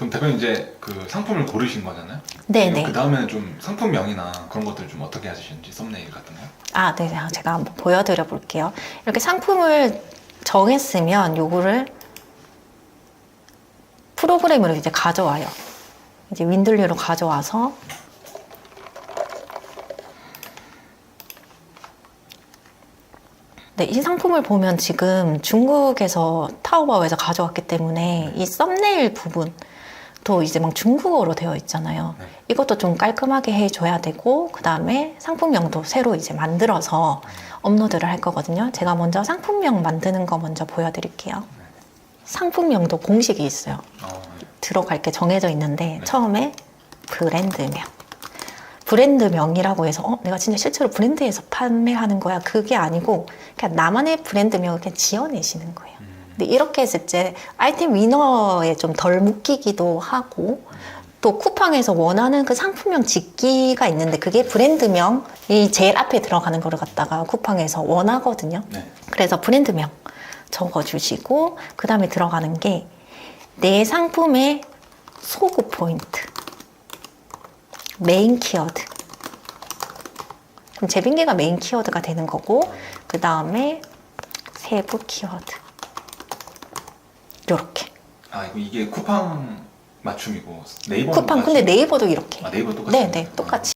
그럼 대표님 이제 그 상품을 고르신 거잖아요? 네 네. 그 다음에는 좀 상품명이나 그런 것들 좀 어떻게 하시는지 썸네일 같은 거. 아, 네. 제가 한번 보여드려 볼게요. 이렇게 상품을 정했으면 요거를 프로그램으로 이제 가져와요. 이제 윈들리로 가져와서 네, 이 상품을 보면 지금 중국에서 타오바오에서 가져왔기 때문에 이 썸네일 부분 또 이제 막 중국어로 되어 있잖아요. 네. 이것도 좀 깔끔하게 해줘야 되고 그 다음에 상품명도 새로 이제 만들어서 업로드를 할 거거든요. 제가 먼저 상품명 만드는 거 먼저 보여드릴게요. 상품명도 공식이 있어요. 어, 네. 들어갈 게 정해져 있는데 네. 처음에 브랜드명. 브랜드명이라고 해서 어, 내가 진짜 실제로 브랜드에서 판매하는 거야. 그게 아니고 그냥 나만의 브랜드명을 그냥 지어내시는 거예요. 음, 근데 이렇게 했을 때 아이템 위너에 좀 덜 묶이기도 하고 또 쿠팡에서 원하는 그 상품명 짓기가 있는데 그게 브랜드명이 제일 앞에 들어가는 거를 갖다가 쿠팡에서 원하거든요. 네. 그래서 브랜드명 적어주시고 그 다음에 들어가는 게 내 상품의 소구 포인트 메인 키워드 그럼 제빙기가 메인 키워드가 되는 거고 그 다음에 세부 키워드 요렇게. 아 이거 이게 쿠팡 맞춤이고 네이버 쿠팡. 근데 네이버도 이렇게. 아 네이버 똑같이. 네네 똑같이